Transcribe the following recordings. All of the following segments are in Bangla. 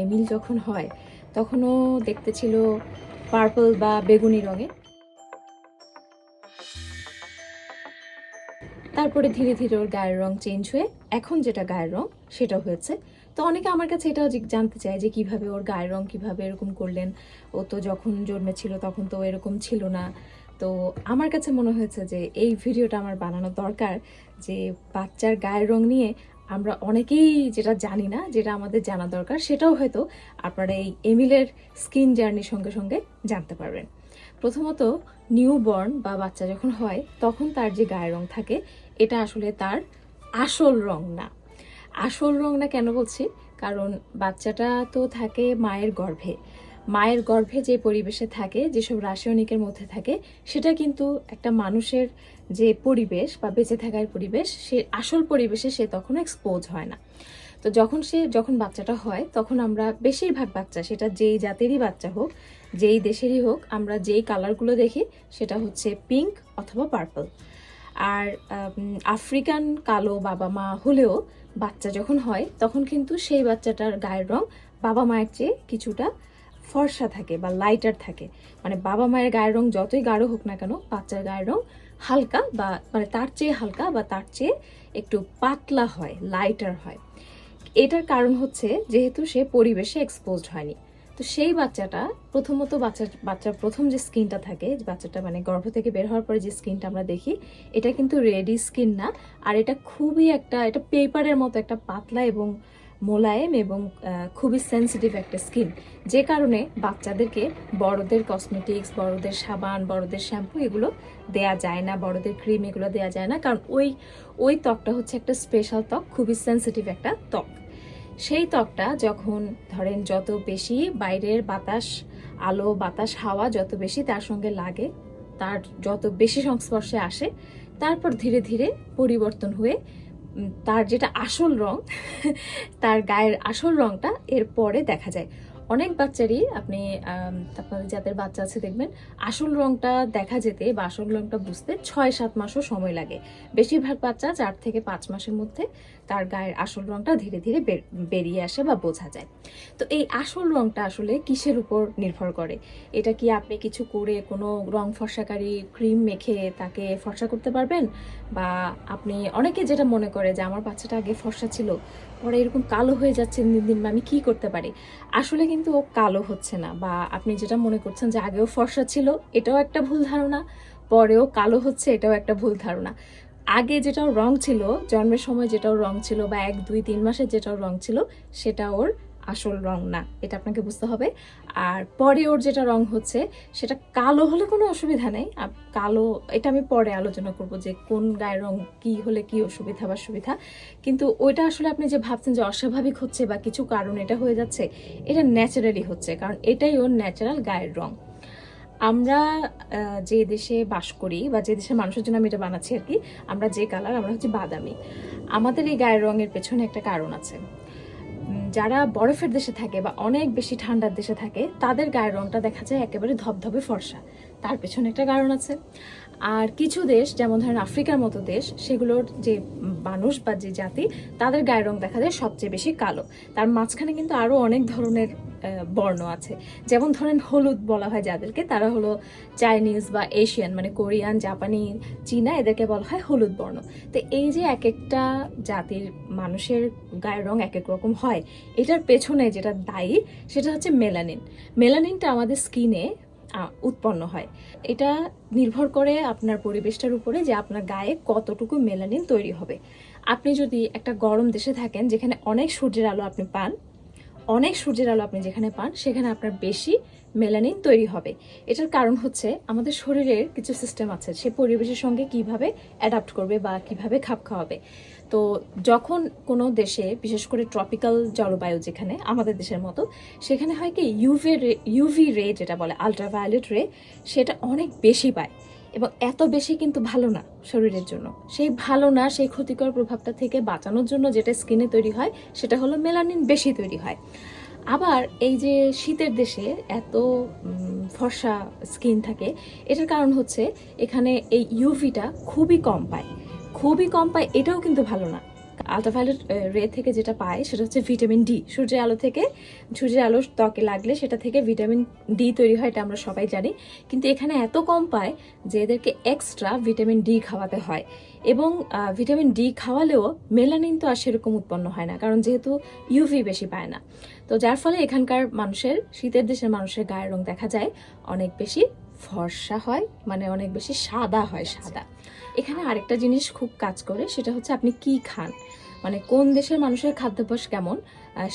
এমিল যখন হয়, তখনও দেখতে ছিল পার্পল বা বেগুনি রঙে। তারপরে ধীরে ধীরে ওর গায়ের রং চেঞ্জ হয়ে, এখন যেটা গায়ের রং সেটা হয়েছে। তো অনেকে আমার কাছে এটাও জানতে চায় যে কীভাবে ওর গায়ের রং কীভাবে এরকম করলেন। ও তো যখন জন্মেছিল তখন তো এরকম ছিল না। তো আমার কাছে মনে হয়েছে যে এই ভিডিওটা আমার বানানো দরকার যে বাচ্চার গায়ের রং নিয়ে আমরা অনেকেই যেটা জানি না, যেটা আমাদের জানা দরকার, সেটাও হয়তো আপনারা এই এমিলের স্কিন জার্নির সঙ্গে সঙ্গে জানতে পারবেন। প্রথমত নিউ বর্ন বা বাচ্চা যখন হয়, তখন তার যে গায়ের রং থাকে, এটা আসলে তার আসল রং না। আসল রং না কেন বলছি? কারণ বাচ্চাটা তো থাকে মায়ের গর্ভে। মায়ের গর্ভে যে পরিবেশে থাকে, যেসব রাসায়নিকের মধ্যে থাকে, সেটা কিন্তু একটা মানুষের যে পরিবেশ বা বেঁচে থাকার পরিবেশ, সে আসল পরিবেশে সে তখন এক্সপোজ হয় না। তো যখন সে, যখন বাচ্চাটা হয়, তখন আমরা বেশিরভাগ বাচ্চা, সেটা যেই জাতেরই বাচ্চা হোক, যেই দেশেরই হোক, আমরা যেই কালারগুলো দেখি, সেটা হচ্ছে পিঙ্ক অথবা পার্পল আর আফ্রিকান কালো বাবা মা হলেও বাচ্চা যখন হয়, তখন কিন্তু সেই বাচ্চাটার গায়ের রং বাবা মায়ের চেয়ে কিছুটা ফর্সা থাকে বা লাইটার থাকে। মানে বাবা মায়ের গায়ের রং যতই গাঢ় হোক না কেন, বাচ্চার গায়ের রং হালকা বা মানে তার চেয়ে হালকা বা তার চেয়ে একটু পাতলা হয় লাইটার হয়। এটার কারণ হচ্ছে যেহেতু সে পরিবেশে এক্সপোজড হয়নি। তো সেই বাচ্চাটা প্রথমত বাচ্চা, বাচ্চার প্রথম যে স্কিনটা থাকে বাচ্চাটা মানে গর্ভ থেকে বের হওয়ার পরে যে স্কিনটা আমরা দেখি, এটা কিন্তু রেডি স্কিন না। আর এটা খুবই একটা, এটা পেপারের মতো একটা পাতলা এবং মোলায়েম এবং খুবই সেন্সিটিভ একটা স্কিন যে কারণে বাচ্চাদেরকে বড়দের কসমেটিক্স বড়দের সাবান, বড়দের শ্যাম্পু এগুলো দেয়া যায় না, বড়দের ক্রিম এগুলো দেয়া যায় না। কারণ ওই ওই ত্বকটা হচ্ছে একটা স্পেশাল ত্বক, খুবই সেন্সিটিভ একটা ত্বক। সেই ত্বকটা যখন ধরেন যত বেশি বাইরের বাতাস, আলো, বাতাস, হাওয়া যত বেশি তার সঙ্গে লাগে, তার যত বেশি সংস্পর্শে আসে, তারপর ধীরে ধীরে পরিবর্তন হয়ে তার যেটা আসল রং, তার গায়ের আসল রংটা এর পরে দেখা যায়। অনেক বাচ্চারই আপনি আপনাদের যাদের বাচ্চা আছে দেখবেন, আসল রংটা দেখা যেতে বা আসল রংটা বুঝতে ছয় সাত মাসও সময় লাগে। বেশিরভাগ বাচ্চা চার থেকে পাঁচ মাসের মধ্যে তার গায়ের আসল রংটা ধীরে ধীরে বেরিয়ে আসে বা বোঝা যায়। তো এই আসল রংটা আসলে কিসের উপর নির্ভর করে? এটা কি আপনি কিছু করে কোনো রং ফর্সাকারী ক্রিম মেখে তাকে ফর্সা করতে পারবেন? বা আপনি অনেকে যেটা মনে করে যে, আমার বাচ্চাটা আগে ফর্সা ছিল, পরে এরকম কালো হয়ে যাচ্ছে, দিন দিন আমি কি করতে পারি? আসলে কিন্তু ও কালো হচ্ছে না বা আপনি যেটা মনে করছেন যে, আগেও ফর্সা ছিল, এটাও একটা ভুল ধারণা, পরেও কালো হচ্ছে, এটাও একটা ভুল ধারণা। আগে যেটাও রং ছিল, জন্মের সময় যেটাও রং ছিল বা এক, দুই, তিন মাসের যেটাও রং ছিল, সেটা ওর আসল রং না। এটা আপনাকে বুঝতে হবে। আর পরে ওর যেটা রং হচ্ছে, সেটা কালো হলে কোনো অসুবিধা নেই। কালো, এটা আমি পরে আলোচনা করব যে কোন গায়ের রং কি হলে কি অসুবিধা বা সুবিধা কিন্তু ওইটা আসলে আপনি যে ভাবছেন যে অস্বাভাবিক হচ্ছে বা কিছু কারণ এটা হয়ে যাচ্ছে, এটা ন্যাচারালি হচ্ছে, কারণ এটাই ওর ন্যাচারাল গায়ের রং আমরা যে দেশে বাস করি বা যে দেশের মানুষের জন্য আমি এটা বানাচ্ছি আর কি, আমরা যে কালার, আমরা হচ্ছে বাদামি। আমাদের এই গায়ের রঙের পেছনে একটা কারণ আছে। যারা বরফের দেশে থাকে বা অনেক বেশি ঠান্ডার দেশে থাকে, তাদের গায়ের রঙটা দেখা যায় একেবারে ধবধবে ফর্সা। তার পেছনে একটা কারণ আছে। আর কিছু দেশ, যেমন ধরেন আফ্রিকার মতো দেশ, সেগুলোর যে মানুষ বা যে জাতি, তাদের গায়ের রং দেখা যায় সবচেয়ে বেশি কালো। তার মাঝখানে কিন্তু আরও অনেক ধরনের বর্ণ আছে। যেমন ধরেন হলুদ বলা হয় যাদেরকে, তারা হলো চাইনিজ বা এশিয়ান মানে কোরিয়ান, জাপানি, চীনা, এদেরকে বলা হয় হলুদ বর্ণ। তো এই যে এক একটা জাতির মানুষের গায়ের রং এক এক রকম হয়, এটার পেছনে যেটা দায়ী, সেটা হচ্ছে মেলানিন। মেলানিনটা আমাদের স্কিনে উৎপন্ন হয়। এটা নির্ভর করে আপনার পরিবেশটার উপরে যে আপনার গায়ে কতটুকু মেলানিন তৈরি হবে। আপনি যদি একটা গরম দেশে থাকেন যেখানে অনেক সূর্যের আলো আপনি পান, অনেক সূর্যের আলো আপনি যেখানে পান, সেখানে আপনার বেশি মেলানিন তৈরি হবে। এটার কারণ হচ্ছে আমাদের শরীরের কিছু সিস্টেম আছে, সে পরিবেশের সঙ্গে কীভাবে অ্যাডাপ্ট করবে বা কীভাবে খাপ খাওয়াবে। তো যখন কোনো দেশে, বিশেষ করে ট্রপিক্যাল জলবায়ু যেখানে, আমাদের দেশের মতো, সেখানে হয় কি ইউভি রে ইউভি রে যেটা বলে আলট্রাভায়োলেট রে সেটা অনেক বেশি পায়। এবং এত বেশি কিন্তু ভালো না শরীরের জন্য। সেই ভালো না, সেই ক্ষতিকর প্রভাবটা থেকে বাঁচানোর জন্য যেটা স্কিনে তৈরি হয়, সেটা হলো মেলানিন বেশি তৈরি হয়। আবার এই যে শীতের দেশে এত ফর্সা স্কিন থাকে, এটার কারণ হচ্ছে এখানে এই ইউভিটা খুবই কম পায়। খুবই কম পায়, এটাও কিন্তু ভালো না। আলট্রাভায়োলেট রে থেকে যেটা পায় সেটা হচ্ছে ভিটামিন ডি সূর্যের আলো থেকে সূর্যের আলো ত্বকে লাগলে সেটা থেকে ভিটামিন ডি তৈরি হয়, এটা আমরা সবাই জানি। কিন্তু এখানে এত কম পায় যে এদেরকে এক্সট্রা ভিটামিন ডি খাওয়াতে হয়। এবং ভিটামিন ডি খাওয়ালেও মেলানিন তো আর সেরকম উৎপন্ন হয় না, কারণ যেহেতু ইউভি বেশি পায় না। তো যার ফলে এখানকার মানুষের, শীতের দেশের মানুষের গায়ের রং দেখা যায় অনেক বেশি। ফর্সা হয় মানে অনেক বেশি সাদা হয় সাদা। এখানে আরেকটা জিনিস খুব কাজ করে সেটা হচ্ছে আপনি কি খান? মানে কোন দেশের মানুষের খাদ্যাভ্যাস কেমন?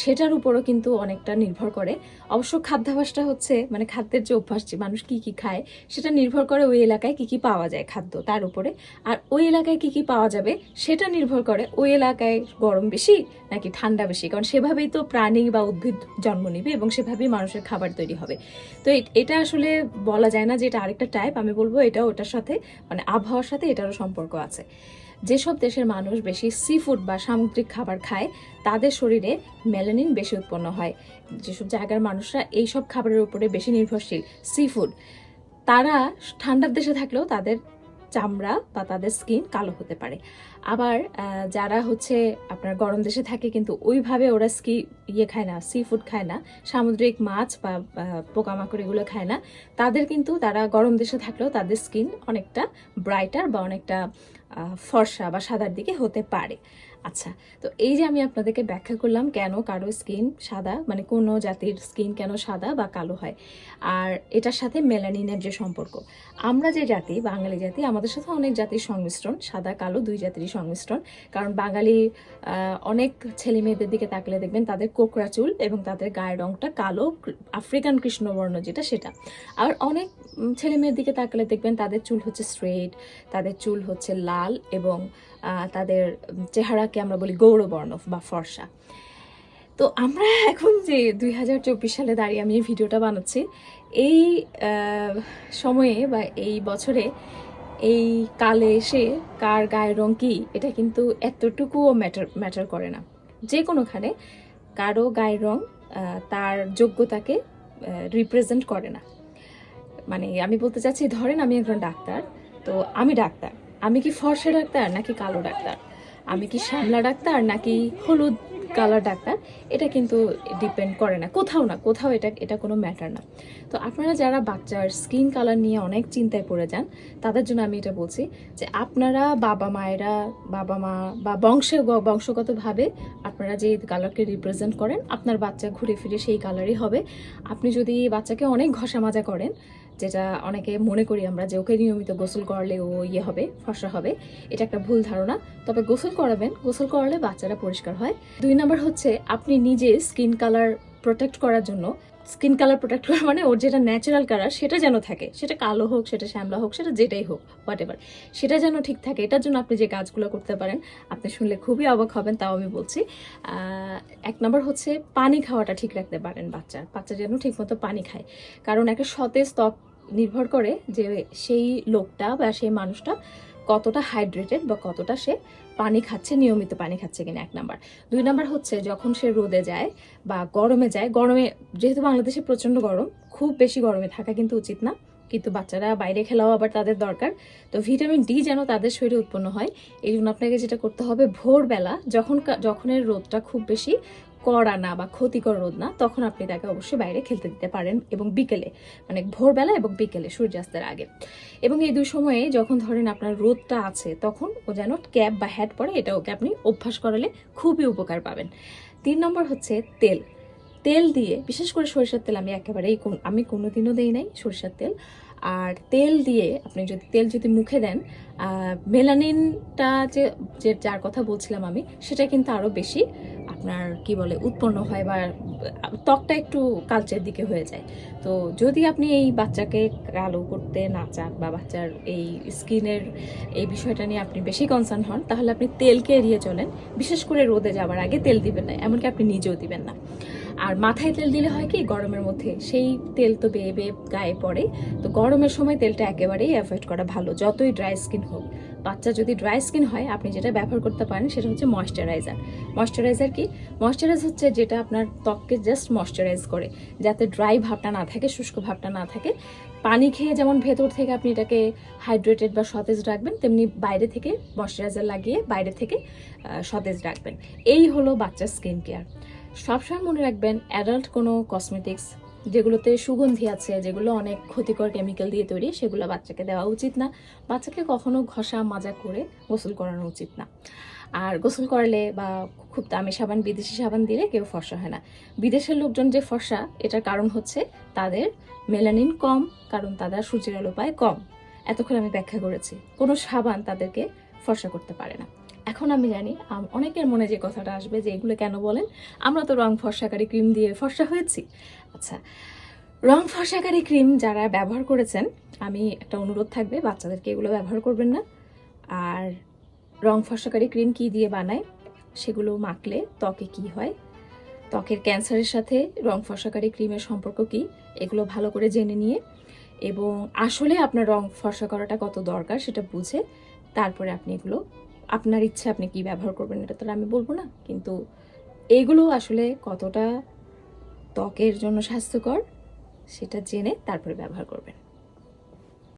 সেটার উপরও কিন্তু অনেকটা নির্ভর করে। অবশ্য খাদ্যাভ্যাসটা হচ্ছে মানে খাদ্যের যে অভ্যাস, যে মানুষ কি কি খায়, সেটা নির্ভর করে ওই এলাকায় কি কি পাওয়া যায় খাদ্য তার উপরে। আর ওই এলাকায় কি কি পাওয়া যাবে, সেটা নির্ভর করে ওই এলাকায় গরম বেশি নাকি ঠান্ডা বেশি। কারণ সেভাবেই তো প্রাণী বা উদ্ভিদ জন্ম নেবে এবং সেভাবেই মানুষের খাবার তৈরি হবে। তো এটা আসলে বলা যায় না যে এটা আরেকটা টাইপ আমি বলব এটা ওটার সাথে মানে আবহাওয়ার সাথে এটারও সম্পর্ক আছে। যেসব দেশের মানুষ বেশি সি ফুড বা সামুদ্রিক খাবার খায়, তাদের শরীরে মেলানিন বেশি উৎপন্ন হয়। যেসব জায়গার মানুষরা এইসব খাবারের উপরে বেশি নির্ভরশীল সি ফুড তারা ঠান্ডার দেশে থাকলেও তাদের চামড়া বা তাদের স্কিন কালো হতে পারে। আবার যারা হচ্ছে আপনার গরম দেশে থাকে কিন্তু ওইভাবে ওরা স্কি ইয়ে খায় না সি ফুড খায় না, সামুদ্রিক মাছ বা পোকামাকড় এগুলো খায় না, তাদের কিন্তু তারা গরম দেশে থাকলেও তাদের স্কিন অনেকটা ব্রাইটার বা অনেকটা ফর্সা বা সাদার দিকে হতে পারে। আচ্ছা তো এই যে আমি আপনাদেরকে ব্যাখ্যা করলাম কেন কারও স্কিন সাদা মানে কোনো জাতির স্কিন কেন সাদা বা কালো হয়, আর এটার সাথে মেলানিনের যে সম্পর্ক। আমরা যে জাতি, বাঙালি জাতি, আমাদের সাথে অনেক জাতির সংমিশ্রণ, সাদা, কালো দুই জাতিরই সংমিশ্রণ, কারণ বাঙালি অনেক ছেলে মেয়েদের দিকে তাকলে দেখবেন তাদের কোকড়া চুল এবং তাদের গায়ের রংটা কালো, আফ্রিকান কৃষ্ণবর্ণ যেটা সেটা। আর অনেক ছেলে মেয়ের দিকে তাকালে দেখবেন তাদের চুল হচ্ছে স্ট্রেট তাদের চুল হচ্ছে লাল এবং তাদের চেহারাকে আমরা বলি গৌরবর্ণ বা ফর্সা। তো আমরা এখন যে দুই হাজার চব্বিশ সালে দাঁড়িয়ে আমি এই ভিডিওটা বানাচ্ছি, এই সময়ে বা এই বছরে এই কালে এসে কার গায়ের রং কী, এটা কিন্তু এতটুকুও ম্যাটার ম্যাটার করে না। যে কোনোখানে কারও গায়ের রং তার যোগ্যতাকে রিপ্রেজেন্ট করে না। মানে আমি বলতে চাচ্ছি, ধরেন আমি একজন ডাক্তার, তো আমি ডাক্তার। আমি কি ফর্সা ডাক্তার নাকি কালো ডাক্তার? আমি কি শ্যামলা ডাক্তার নাকি হলুদ কালার ডাক্তার? এটা কিন্তু ডিপেন্ড করে না। কোথাও না, কোথাও এটা এটা কোনো ম্যাটার না। তো আপনারা যারা বাচ্চার স্কিন কালার নিয়ে অনেক চিন্তায় পড়ে যান, তাদের জন্য আমি এটা বলছি যে আপনারা বাবা মায়েরা, বাবা মা বা বংশে, বংশগতভাবে আপনারা যে কালারকে রিপ্রেজেন্ট করেন, আপনার বাচ্চা ঘুরে ফিরে সেই কালারই হবে। আপনি যদি বাচ্চাকে অনেক ঘষা মাজা করেন যেটা অনেকে মনে করি আমরা যে ওকে নিয়মিত গোসল করলে ও ইয়ে হবে, ফসা হবে। এটা একটা ভুল ধারণা। তবে গোসল করাবেন। গোসল করালে বাচ্চারা পরিষ্কার হয়। দুই নম্বর হচ্ছে, আপনি নিজে স্কিন কালার প্রোটেক্ট করার জন্য স্কিন কালার প্রোটেক্ট করা মানে ওর যেটা ন্যাচারাল কালার সেটা যেন থাকে। সেটা কালো হোক, সেটা শ্যামলা হোক, সেটা যেটাই হোক হোয়াট এভার সেটা যেন ঠিক থাকে। এটার জন্য আপনি যে কাজগুলো করতে পারেন, আপনি শুনলে খুবই অবাক হবেন, তাও আমি বলছি। এক নম্বর হচ্ছে পানি খাওয়াটা ঠিক রাখতে পারেন বাচ্চার বাচ্চা যেন ঠিকমতো পানি খায়। কারণ একটা সতেজ ত্বক নির্ভর করে যে সেই লোকটা বা সেই মানুষটা কতটা হাইড্রেটেড বা কতটা সে পানি খাচ্ছে, নিয়মিত পানি খাচ্ছে কিনা এক নাম্বার। দুই নাম্বার হচ্ছে যখন সে রোদে যায় বা গরমে যায়, গরমে যেহেতু বাংলাদেশে প্রচণ্ড গরম, খুব বেশি গরমে থাকা কিন্তু উচিত না। কিন্তু বাচ্চারা বাইরে খেলাও আবার তাদের দরকার। তো ভিটামিন ডি যেন তাদের শরীরে উৎপন্ন হয়, এই জন্য আপনাকে যেটা করতে হবে, ভোরবেলা যখন যখনের রোদটা খুব বেশি কড়া না বা ক্ষতিকর রোদ না, তখন আপনি তাকে অবশ্যই বাইরে খেলতে দিতে পারেন এবং বিকেলে মানে ভোরবেলা এবং বিকেলে সূর্যাস্তের আগে। এবং এই দুই সময়ে যখন ধরেন আপনার রোদটা আছে, তখন ও যেন ক্যাপ বা হ্যাট পরে এটা ওকে আপনি অভ্যাস করালে খুবই উপকার পাবেন। তিন নম্বর হচ্ছে তেল। তেল দিয়ে, বিশেষ করে সরিষার তেল আমি একেবারেই কোন- আমি কোনোদিনও দেই নাই সরিষার তেল। আর তেল দিয়ে আপনি যদি, তেল যদি মুখে দেন মেলানিনটা যে যে যার কথা বলছিলাম আমি, সেটা কিন্তু আরও বেশি আপনার কি বলে, উৎপন্ন হয় বা ত্বকটা একটু কালচের দিকে হয়ে যায়। তো যদি আপনি এই বাচ্চাকে কালো করতে না চান বা বাচ্চার এই স্কিনের এই বিষয়টা নিয়ে আপনি বেশি কনসার্ন হন, তাহলে আপনি তেলকে এড়িয়ে চলেন। বিশেষ করে রোদে যাওয়ার আগে তেল দিবেন না, এমনকি আপনি নিজেও দিবেন না। আর মাথায় তেল দিলে হয় কি, গরমের মধ্যে সেই তেল তো বেয়ে বেয়ে গায়ে পড়ে, তো গরমের সময় তেলটা একেবারেই অ্যাভয়েড করা ভালো। যতই ড্রাই স্কিন হোক। বাচ্চা যদি ড্রাই স্কিন হয়, আপনি যেটা ব্যবহার করতে পারেন সেটা হচ্ছে ময়শ্চারাইজার। ময়শ্চারাইজার কি? ময়শ্চারাইজ হচ্ছে যেটা আপনার ত্বককে জাস্ট ময়শ্চারাইজ করে, যাতে ড্রাই ভাবটা না থাকে, শুষ্ক ভাবটা না থাকে। পানি খেয়ে যেমন ভেতর থেকে আপনি এটাকে হাইড্রেটেড বা সতেজ রাখবেন, তেমনি বাইরে থেকে ময়শ্চারাইজার লাগিয়ে বাইরে থেকে সতেজ রাখবেন। এই হলো বাচ্চার স্কিন কেয়ার সবসময় মনে রাখবেন অ্যাডাল্ট কোনো কসমেটিক্স যেগুলোতে সুগন্ধি আছে, যেগুলো অনেক ক্ষতিকর কেমিক্যাল দিয়ে তৈরি, সেগুলো বাচ্চাকে দেওয়া উচিত না। বাচ্চাকে কখনো ঘষা মাজা করে গোসল করানো উচিত না। আর গোসল করালে বা খুব দামি সাবান, বিদেশি সাবান দিলে কেউ ফর্সা হয় না। বিদেশের লোকজন যে ফর্সা, এটার কারণ হচ্ছে তাদের মেলানিন কম, কারণ তারা সূর্যের আলো পায় কম। এতক্ষণ আমি ব্যাখ্যা করেছি। কোনো সাবান তাদেরকে ফর্সা করতে পারে না। এখন আমি জানি অনেকের মনে যে কথাটা আসবে যে এগুলো কেন বলেন? আমরা তো রং ফর্সাকারী ক্রিম দিয়ে ফর্সা হয়েছি। আচ্ছা রং ফর্সাকারী ক্রিম যারা ব্যবহার করেছেন, আমি একটা অনুরোধ থাকবে, বাচ্চাদেরকে এগুলো ব্যবহার করবেন না। আর রং ফর্সাকারী ক্রিম কি দিয়ে বানায়, সেগুলো মাখলে ত্বকে কি হয়? ত্বকের ক্যান্সারের সাথে রং ফর্সাকারী ক্রিমের সম্পর্ক কি? এগুলো ভালো করে জেনে নিয়ে এবং আসলে আপনার রং ফর্সা করাটা কত দরকার সেটা বুঝে তারপরে আপনি এগুলো আপনার ইচ্ছে, আপনি কি ব্যবহার করবেন এটা তো আমি বলব না। কিন্তু এইগুলো আসলে কতটা ত্বকের জন্য স্বাস্থ্যকর, সেটা জেনে তারপরে ব্যবহার করবেন।